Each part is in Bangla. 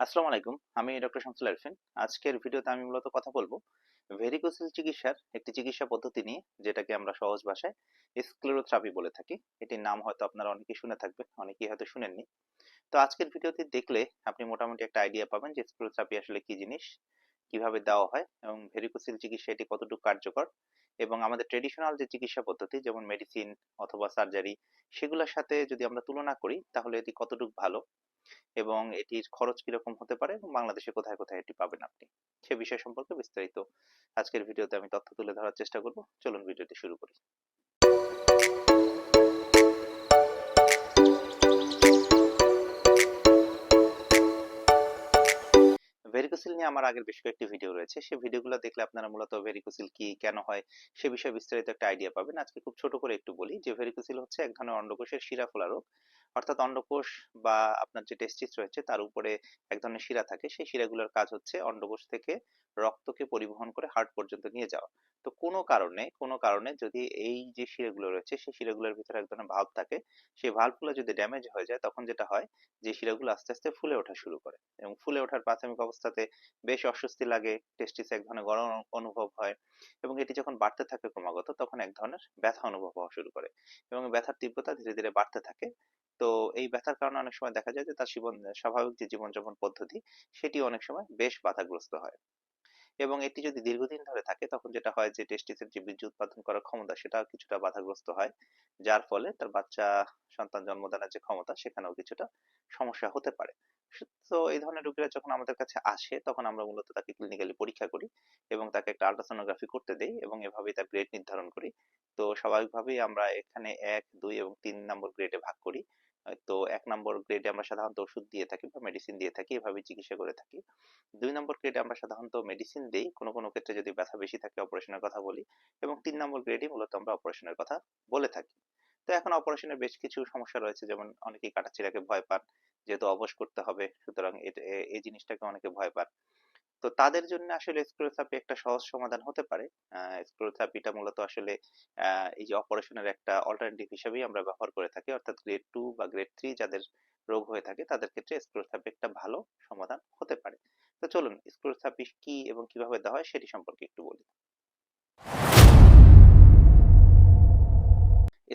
আসসালামু আলাইকুম, আমি ডক্টর শামসুল আরফিন। আজকের ভিডিওতে আমি মূলত কথা বলব ভেরিকোসেল চিকিৎসার একটি চিকিৎসা পদ্ধতি নিয়ে, যেটাকে আমরা সহজ ভাষায় স্ক্লেরোথেরাপি বলে থাকি। এটির নাম হয়তো আপনারা অনেকেই শুনে থাকবেন, অনেকেই হয়তো শুনেননি। তো আজকের ভিডিওটি দেখলে আপনি মোটামুটি একটা আইডিয়া পাবেন যে স্ক্লেরোথেরাপি আসলে কি জিনিস, কীভাবে দেওয়া হয় এবং ভেরিকোসেল চিকিৎসা এটি কতটুকু কার্যকর এবং আমাদের ট্রেডিশনাল যে চিকিৎসা পদ্ধতি, যেমন মেডিসিন অথবা সার্জারি সেগুলোর সাথে যদি আমরা তুলনা করি, তাহলে এটি কতটুকু ভালো? এবং এটির খরচ কীরকম হতে পারে এবং বাংলাদেশে কোথায় কোথায় এটি পাবেন আপনি? সে বিষয় সম্পর্কে বিস্তারিত আজকের ভিডিওতে আমি তথ্য তুলে ধরার চেষ্টা করব। চলুন ভিডিওটি শুরু করি। ভেরিকোসিল নিয়ে আমার আগের বেশ কয়েকটি ভিডিও রয়েছে। সেই ভিডিওগুলো দেখলে আপনারা মূলত ভেরিকোসিল কি, কেন হয়, সে বিষয়ে বিস্তারিত একটা আইডিয়া পাবেন। আজকে খুব ছোট করে একটু বলি যে ভেরিকোসিল হচ্ছে এক ধরনের অন্ডকোষের শিরা ফোলা রোগ। অর্থাৎ অন্ডকোষ বা আপনার যে টেস্টিস রয়েছে তার উপরে এক ধরনের শিরা থাকে। সেই শিরাগুলোর কাজ হচ্ছে অন্ডকোষ থেকে রক্তকে পরিবহন করে হার্ট পর্যন্ত নিয়ে যাওয়া। তো কোনো কারণে কোনো কারণে যদি এই যে শিরাগুলো রয়েছে, সেই শিরাগুলোর ভিতরে এক ধরনের ভাল্ব থাকে, সেই ভাল্বগুলো যদি ড্যামেজ হয়ে যায়, তখন যেটা হয়, যে শিরাগুলো আস্তে আস্তে ফুলে ওঠা শুরু করে এবং ফুলে ওঠার প্রাথমিক অবস্থাতে বেশ অস্বস্তি লাগে টেস্টিসে এক ধরনের গরম অনুভব হয় এবং এটি যখন বাড়তে থাকে ক্রমাগত, তখন এক ধরনের ব্যথা অনুভব হওয়া শুরু করে এবং ব্যথার তীব্রতা ধীরে ধীরে বাড়তে থাকে। তো এই ব্যথার কারণে অনেক সময় দেখা যায় যে তার জীবন, স্বাভাবিক যে জীবনযাপন পদ্ধতি, সেটি অনেক সময় বেশ বাধাগ্রস্ত হয়। এবং এটি যদি দীর্ঘদিন ধরে থাকে, তখন যেটা হয় যে টেস্টিসের যে বীর্য উৎপাদন করার ক্ষমতা সেটা কিছুটা বাধাগ্রস্ত হয়। যার ফলে তার বাচ্চা, সন্তান জন্মদানের যে ক্ষমতা, সেখানেও কিছুটা সমস্যা হতে পারে। তো এই ধরনের রোগীরা যখন আমাদের কাছে আসে, তখন আমরা মূলত তাকে ক্লিনিক্যালি পরীক্ষা করি এবং তাকে একটা আল্ট্রাসোনোগ্রাফি করতে দেই এবং এভাবেই তার গ্রেড নির্ধারণ করি। তো স্বাভাবিকভাবেই আমরা এখানে এক, দুই এবং তিন নম্বর গ্রেডে ভাগ করি। তো এক নম্বর গ্রেডে আমরা সাধারণত ওষুধ দিয়ে থাকি বা মেডিসিন দিয়ে থাকি এভাবে চিকিৎসা করে থাকি। দুই নম্বর গ্রেডে আমরা সাধারণত মেডিসিন দেই, কোনো কোনো ক্ষেত্রে যদি ব্যথা বেশি থাকে অপারেশনের কথা বলি এবং তিন নম্বর গ্রেডে মূলত আমরা অপারেশনের কথা বলে থাকি। তো এখন অপারেশনের বেশ কিছু সমস্যা রয়েছে, যেমন অনেকেই কাটাছিড়াকে ভয় পান, যেহেতু অবশ করতে হবে, সুতরাং এই জিনিসটাকে অনেকে ভয় পান। তো তাদের জন্য আসলে স্ক্লেরোথেরাপি একটা সহজ সমাধান হতে পারে। স্ক্লেরোথেরাপিটা মূলত আসলে এই যে অপারেশনের একটা অল্টারনেটিভ হিসেবেই আমরা ব্যবহার করে থাকি। অর্থাৎ গ্রেড টু বা গ্রেড থ্রি যাদের রোগ হয়ে থাকে, তাদের ক্ষেত্রে স্ক্লেরোথেরাপি একটা ভালো সমাধান হতে পারে। তো চলুন স্ক্লেরোথেরাপি কি এবং কীভাবে দেওয়া হয় সেটি সম্পর্কে একটু বলি।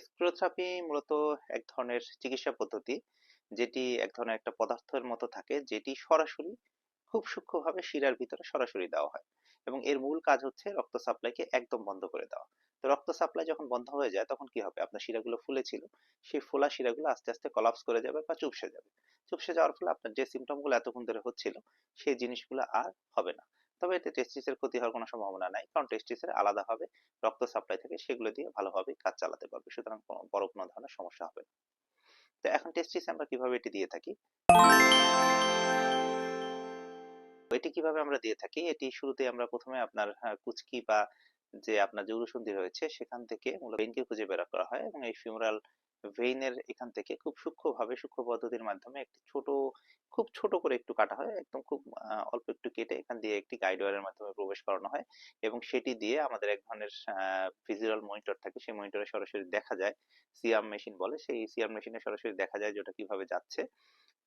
স্ক্লেরোথেরাপি মূলত এক ধরনের চিকিৎসা পদ্ধতি, যেটি এক ধরনের একটা পদার্থের মতো থাকে, যেটি সরাসরি খুব সূক্ষ্মভাবে শিরার ভিতরে সরাসরি দেওয়া হয় এবং এর মূল কাজ হচ্ছে রক্ত সাপ্লাইকে একদম বন্ধ করে দেওয়া। তো রক্ত সাপ্লাই যখন বন্ধ হয়ে যায় তখন কি হবে? আপনার শিরাগুলো ফুলে ছিল, সেই ফোলা শিরাগুলো আস্তে আস্তে কলাপস করে যাবে বা চুপসে যাবে। চুপসে যাওয়ার ফলে আপনার যে সিমটমগুলো এতক্ষণ ধরে হচ্ছিল সেই জিনিসগুলো আর হবে না। তবে এতে টেস্টিসের ক্ষতি হওয়ার কোনো সম্ভাবনা নাই কারণ টেস্টিসের আলাদাভাবে রক্ত সাপ্লাই থেকে সেগুলো দিয়ে ভালোভাবে কাজ চালাতে পারবে, সুতরাং বড় কোনো ধরনের সমস্যা হবে না। তো এখন টেস্টিস আমরা কীভাবে এটি দিয়ে থাকি? এটি কীভাবে আমরা দিয়ে থাকি? এটি শুরুতে আমরা প্রথমে আপনার কুচকি বা যে আপনার যে উরুসন্ধি রয়েছে, সেখান থেকে মূলত ভেইনকে খুঁজে বের করা হয় এবং এই ফিউরাল ভেইনের এখান থেকে খুব সূক্ষ্মভাবে, সূক্ষ্ম পদ্ধতির মাধ্যমে একটি ছোট, খুব ছোট করে একটু কাটা হয়, একদম খুব অল্প একটু কেটে এখান দিয়ে একটি গাইড ওয়ারের মাধ্যমে প্রবেশ করানো হয় এবং সেটি দিয়ে আমাদের এক ধরনের ভিজুয়াল মনিটর থাকে। সেই মনিটরে সরাসরি দেখা যায়, সিয়াম মেশিন বলে। সেই সিয়াম মেশিনে সরাসরি দেখা যায় যে ওটা কীভাবে যাচ্ছে।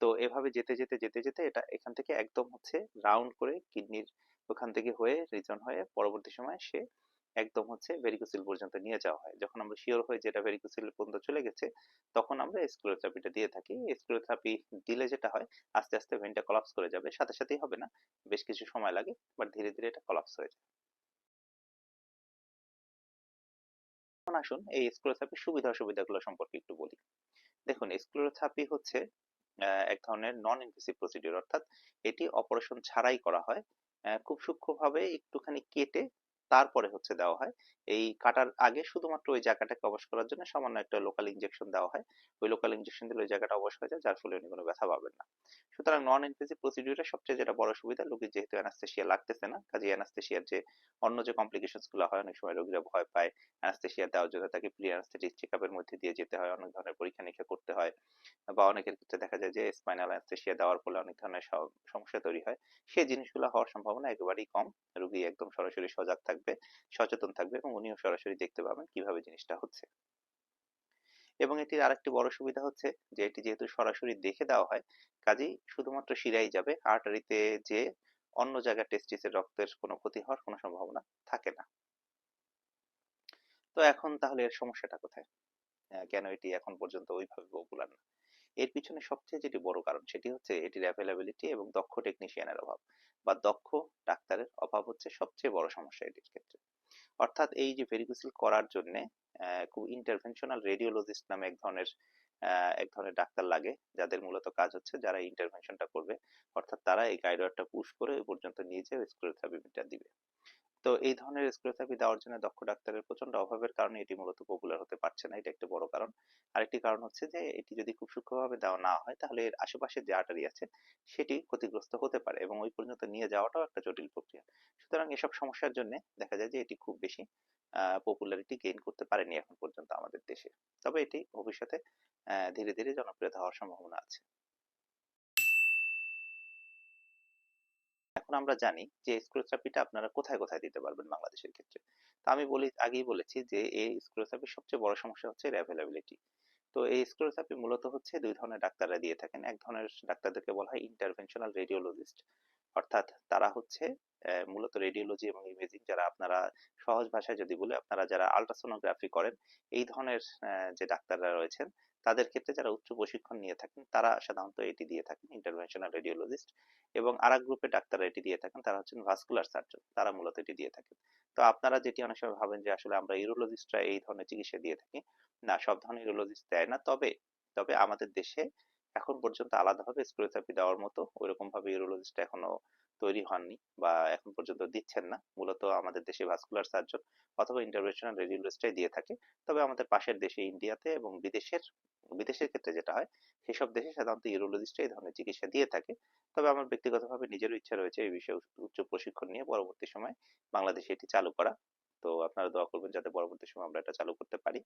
তো এভাবে যেতে যেতে যেতে যেতে এটা এখান থেকে একদম হচ্ছে রাউন্ড করে কিডনির ওখান থেকে হয়ে রিজন হয়ে পরবর্তী সময় সে একদম হচ্ছে ভেরিকোসিল পর্যন্ত নিয়ে যাওয়া হয়। যখন আমরা শিওর হই যেটা ভেরিকোসিল পর্যন্ত চলে গেছে, তখন আমরা স্ক্লেরোথেরাপিটা দিয়ে থাকি। স্ক্লেরোথেরাপি দিলে যেটা হয়, আস্তে আস্তে ভেনটা কলাপস করে যাবে। সাথে, সাথেই হবে না, বেশ কিছু সময় লাগে বাট ধীরে ধীরে এটা কলাপস হয়ে যায়। এখন আসুন এই স্ক্লেরোথেরাপির সুবিধা অসুবিধাগুলো সম্পর্কে একটু বলি। দেখুন স্ক্লেরোথেরাপি হচ্ছে এক ধরনের নন ইনভেসিভ প্রসিডিউর অর্থাৎ এটি অপারেশন ছাড়াই করা হয়। খুব সূক্ষ্মভাবে একটুখানি কেটে তারপরে হচ্ছে দেওয়া হয়। এই কাটার আগে শুধুমাত্র ওই জায়গাটাকে অবশ করার জন্য সামান্য একটা লোকাল ইনজেকশন দেওয়া হয়। ওই লোকাল ইনজেকশন দিলে ওই জায়গাটা অবশ হয়ে যায়, যার ফলে উনি কোনো ব্যথা পাবেন না। সুতরাং নন ইনভেসিভ প্রসিডিউরের সবচেয়ে যেটা বড় সুবিধা, রোগীর যেহেতু অ্যানাস্থেশিয়া লাগতেছে না কাজে অ্যানাস্থেশিয়ার যে অন্য যে কমপ্লিকেশনসগুলো হয়, অনেক সময় রোগীরা ভয় পায়। অ্যানাস্থেশিয়া দেওয়ার জন্য তাকে প্রি অ্যানাস্থেটিক চেকআপের মধ্যে দিয়ে যেতে হয়, অনেক ধরনের পরীক্ষা নিরীক্ষা করতে হয়। বা অনেকের ক্ষেত্রে দেখা যায় যে স্পাইনাল অ্যানাস্থেশিয়া দেওয়ার ফলে অনেক ধরনের সমস্যা তৈরি হয়। সেই জিনিসগুলো হওয়ার সম্ভাবনা একেবারেই কম। রোগী একদম সরাসরি সজাগ থাকবে। সচেতন থাকবে এবং উনিও সরাসরি দেখতে পাবেন কীভাবে জিনিসটা হচ্ছে। এবং এটির আরেকটি বড় সুবিধা হচ্ছে যে এটি যেহেতু সরাসরি দেখে দেওয়া হয়, কাজেই শুধুমাত্র শিরাই যাবে, আর্টারিতে যে অন্য জায়গায় টেস্টিসের রক্তের কোনো ক্ষতি হওয়ার কোনো সম্ভাবনা থাকে না। তো এখন তাহলে এর সমস্যাটা কোথায়? কেন এটি এখন পর্যন্ত ওইভাবে পপুলার না? এর পিছনে সবচেয়ে যেটি বড় কারণ সেটি হচ্ছে এটির অ্যাভেলেবিলিটি এবং দক্ষ টেকনিশিয়ানের অভাব। বা দক্ষ ডাক্তারের অভাব হচ্ছে সবচেয়ে বড় সমস্যা এটির ক্ষেত্রে। অর্থাৎ এই যে ভেরিকোসিল করার জন্য খুব ইন্টারভেনশনাল রেডিওলজিস্ট নামে এক ধরনের এক ধরনের ডাক্তার লাগে, যাদের মূলত কাজ হচ্ছে যারা ইন্টারভেনশনটা করবে। অর্থাৎ তারা এই গাইডওয়ারটা পুশ করে ওই পর্যন্ত নিয়ে যেয়ে স্ক্লেরোথেরাপিটা দিবে। তো এই ধরনের স্ক্লেরোথেরাপি দেওয়ার জন্য দক্ষ ডাক্তারের প্রচণ্ড অভাবের কারণে এটি মূলত পপুলার হতে পারছে না, এটা একটা বড় কারণ। আরেকটি কারণ হচ্ছে যে, এটি যদি খুব সূক্ষ্মভাবে দেওয়া না হয়, তাহলে এর আশেপাশে যে আর্টারি আছে, সেটি ক্ষতিগ্রস্ত হতে পারে এবং ওই পর্যন্ত নিয়ে যাওয়াটাও একটা জটিল প্রক্রিয়া। সুতরাং এসব সমস্যার জন্য দেখা যায় যে, এটি খুব বেশি পপুলারিটি গেইন করতে পারেনি এখন পর্যন্ত আমাদের দেশে। তবে এটি ভবিষ্যতে ধীরে ধীরে জনপ্রিয়তা হওয়ার সম্ভাবনা আছে। এখন আমরা জানি যে স্ক্রোথেরাপিটা আপনারা কোথায় কোথায় দিতে পারবেন বাংলাদেশের ক্ষেত্রে। তো আমি বলি, আগেই বলেছি যে এই স্ক্রোথেরাপির সবচেয়ে বড় সমস্যা হচ্ছে এর অ্যাভেলেবিলিটি তো এই স্ক্রোথেরাপি মূলত হচ্ছে দুই ধরনের ডাক্তাররা দিয়ে থাকেন। এক ধরনের ডাক্তারদেরকে বলা হয় ইন্টারভেনশনাল রেডিওলজিস্ট অর্থাৎ তারা হচ্ছে মূলত রেডিওলজি এবং ইমেজিং যারা আপনারা সহজ ভাষায় যদি বলি, আপনারা যারা আলট্রাসোনোগ্রাফি করেন, এই ধরনের যে ডাক্তাররা রয়েছেন তাদের ক্ষেত্রে যারা উচ্চ প্রশিক্ষণ নিয়ে থাকেন, তারা সাধারণত এটি দিয়ে থাকেন ইন্টারভেনশনাল রেডিওলজিস্ট এবং আর এক গ্রুপের ডাক্তাররা এটি দিয়ে থাকেন, তারা হচ্ছেন ভাস্কুলার সার্জন তারা মূলত এটি দিয়ে থাকেন। তো আপনারা যেটি অনেক সময় ভাবেন যে আসলে আমরা ইউরোলজিস্টরা এই ধরনের চিকিৎসা দিয়ে থাকি, না, সব ধরনের ইউরোলজিস্ট দেয় না, তবে তবে আমাদের দেশে এখন পর্যন্ত আলাদাভাবে স্ক্রোথেরাপি দেওয়ার মতো ওইরকম ভাবে ইউরোলজিস্ট এখনও তৈরি হননি বা এখন পর্যন্ত দিচ্ছেন না। মূলত আমাদের দেশে ভাস্কুলার সার্জন অথবা ইন্টারভেনশনাল রেডিওলজিস্টরাই দিয়ে থাকে। তবে আমাদের পাশের দেশে ইন্ডিয়াতে এবং বিদেশের বিদেশের ক্ষেত্রে যেটা হয়, সেসব দেশে সাধারণত ইউরোলজিস্ট এই ধরনের চিকিৎসা দিয়ে থাকে। তবে আমার ব্যক্তিগতভাবে নিজেরও ইচ্ছা রয়েছে এই বিষয়ে উচ্চ- প্রশিক্ষণ নিয়ে পরবর্তী সময় বাংলাদেশে এটি চালু করা। তো আপনারা দোয়া করবেন যাতে পরবর্তী সময় আমরা এটা চালু করতে পারি।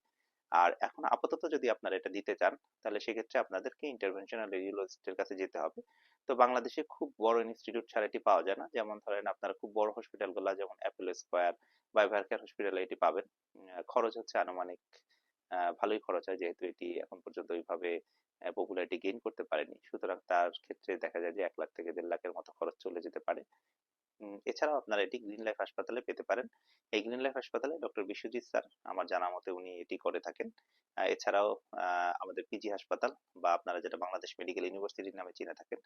আর এখন আপাতত যদি আপনারা এটা দিতে চান, তাহলে সেক্ষেত্রে আপনাদেরকে ইন্টারভেনশনাল রেডিওলজিস্টের কাছে যেতে হবে। তো বাংলাদেশে খুব বড় ইনস্টিটিউট ছাড়া এটি পাওয়া যায় না। যেমন ধরেন আপনারা খুব বড় হসপিটালগুলো যেমন অ্যাপেলো স্কোয়ার বা এভারকেয়ার হসপিটালে এটি পাবেন। খরচ হচ্ছে আনুমানিক ভালোই খরচ হয় যেহেতু এটি এখন পর্যন্ত ওইভাবে পপুলারিটি গেইন করতে পারেনি। সুতরাং তার ক্ষেত্রে দেখা যায় যে এক লাখ থেকে দেড় লাখের মতো খরচ চলে যেতে পারে। এছাড়াও আপনারা এটি গ্রিন লাইফ হাসপাতালে পেতে পারেন। এই গ্রিন লাইফ হাসপাতালে ডক্টর বিশ্বজিৎ স্যার আমার জানা মতে উনি এটি করে থাকেন। এছাড়াও আমাদের পিজি হাসপাতাল বা আপনারা যেটা বাংলাদেশ মেডিকেল ইউনিভার্সিটির নামে চিনে থাকেন,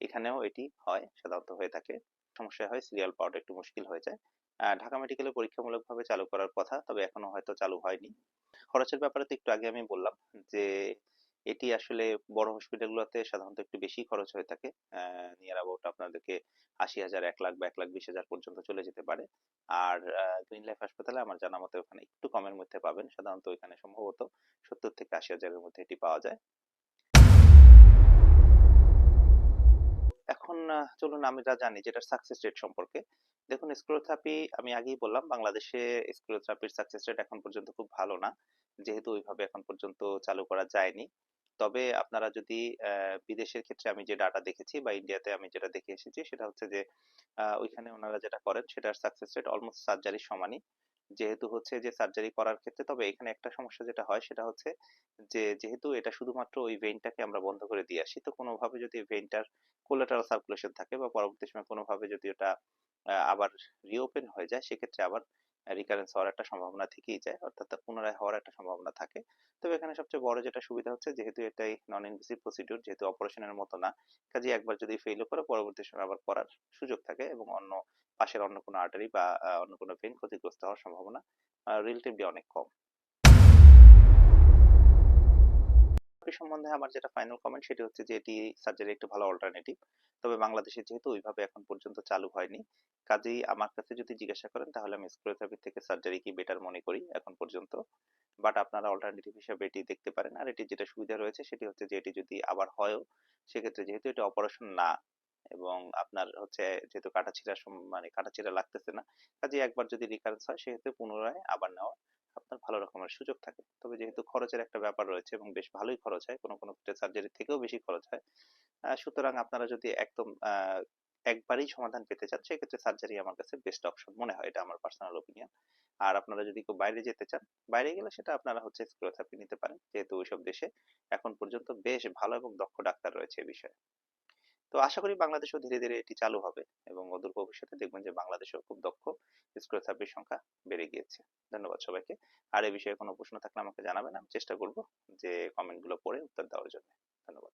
এখানেও এটি হয়, সাধারণত হয়ে থাকে। সমস্যা হয়, সিরিয়াল পাওয়াটা একটু মুশকিল হয়ে যায়। ঢাকা মেডিকেলে পরীক্ষামূলকভাবে চালু করার কথা, তবে এখনও হয়তো চালু হয়নি। খরচের ব্যাপারে তো একটু আগে আমি বললাম যে, এটি আসলে বড় হসপিটালগুলোতে সাধারণত একটু বেশি খরচ হয়ে থাকে। নিয়ার অ্যাবাউট আপনাদেরকে আশি হাজার, এক লাখ বা এক লাখ বিশ হাজার পর্যন্ত চলে যেতে পারে। আর গ্রিন লাইফ হাসপাতালে আমার জানা মতে ওখানে একটু কমের মধ্যে পাবেন। সাধারণত ওইখানে সম্ভবত সত্তর থেকে আশি হাজারের মধ্যে এটি পাওয়া যায়। এখন চলুন আমরা জানি যেটা সাকসেস রেট সম্পর্কে। দেখুন স্ক্লেরোথেরাপি আমি আগেই বললাম, বাংলাদেশে স্ক্লেরোথেরাপির সাকসেস রেট এখন পর্যন্ত খুব ভালো না। যেহেতু ওইভাবে এখন পর্যন্ত চালু করা যায়নি। তবে আপনারা যদি বিদেশের ক্ষেত্রে আমি যে ডাটা দেখেছি বা ইন্ডিয়াতে আমি যেটা দেখে এসেছি, সেটা হচ্ছে যে ওইখানে ওনারা যেটা করেন, সেটার সাকসেস রেট অলমোস্ট সার্জারির সমানই। যেহেতু হচ্ছে যে সার্জারি করার ক্ষেত্রে, তবে এখানে একটা সমস্যা যেটা হয়, সেটা হচ্ছে যে যেহেতু এটা শুধুমাত্র ওই ভেইনটাকে আমরা বন্ধ করে দিয়ে আসি, তো কোনোভাবে যদি ভেইনটার কোলাটারাল সার্কুলেশন থাকে বা পরবর্তী সময় কোনোভাবে যদি ওটা আবার রিওপেন হয়ে যায়, সেক্ষেত্রে আবার রিকারেন্স হওয়ার একটা সম্ভাবনা থেকেই যায়, অর্থাৎ পুনরায় হওয়ার একটা সম্ভাবনা থাকে। তবে এখানে সবচেয়ে বড় যেটা সুবিধা হচ্ছে, যেহেতু এটাই নন ইনভেসিভ প্রসিডিউর যেহেতু অপারেশনের মতো না কাজে একবার যদি ফেল করে, পরবর্তী সময় আবার করার সুযোগ থাকে এবং অন্য পাশের অন্য কোনো আর্টারি বা অন্য কোনো ভেন ক্ষতিগ্রস্ত হওয়ার সম্ভাবনা রিলেটিভলি অনেক কম। এই সম্বন্ধে আমার যেটা ফাইনাল কমেন্ট সেটি হচ্ছে যে, এটি সার্জারি একটি ভালো অল্টারনেটিভ তবে বাংলাদেশে যেহেতু ওইভাবে এখন পর্যন্ত চালু হয়নি, কাজেই আমার কাছে যদি জিজ্ঞাসা করেন, তাহলে আমি স্ক্লেরোথেরাপি থেকে সার্জারি কি বেটার মনে করি এখন পর্যন্ত। বাট আপনারা অল্টারনেটিভ হিসেবে এটি দেখতে পারেন। আর এটি যেটা সুবিধা রয়েছে সেটি হচ্ছে যে, এটি যদি আবার হয়ও, সেক্ষেত্রে যেহেতু এটা অপারেশন না এবং আপনার হচ্ছে যেহেতু কাটাছিড়া সম- মানে কাটাছিড়া লাগতেছে না কাজে একবার যদি রিকারেন্স হয়, সেক্ষেত্রে পুনরায় আবার নেওয়া আপনার ভালো রকমের সুযোগ থাকে। তবে যেহেতু খরচের একটা ব্যাপার রয়েছে এবং বেশ ভালোই খরচ হয়, কোনো কোনো ক্ষেত্রে সার্জারি থেকেও বেশি খরচ হয় সুতরাং আপনারা যদি একদম একবারেই সমাধান পেতে চান, সেক্ষেত্রে সার্জারি আমার কাছে বেস্ট অপশন মনে হয়, এটা আমার পার্সোনাল ওপিনিয়ন আর আপনারা যদি কেউ বাইরে যেতে চান, বাইরে গেলে সেটা আপনারা হচ্ছে স্ক্লেরোথেরাপি নিতে পারেন, যেহেতু ওইসব দেশে এখন পর্যন্ত বেশ ভালো এবং দক্ষ ডাক্তার রয়েছে এ বিষয়ে। তো আশা করি বাংলাদেশেও ধীরে ধীরে এটি চালু হবে এবং অদূর ভবিষ্যতে দেখবেন যে বাংলাদেশেও খুব দক্ষ স্ক্লেরোথেরাপির সংখ্যা বেড়ে গিয়েছে। ধন্যবাদ সবাইকে। আর এ বিষয়ে কোনো প্রশ্ন থাকলে আমাকে জানাবেন, আমি চেষ্টা করব যে কমেন্টগুলো পড়ে উত্তর দেওয়ার জন্য। ধন্যবাদ।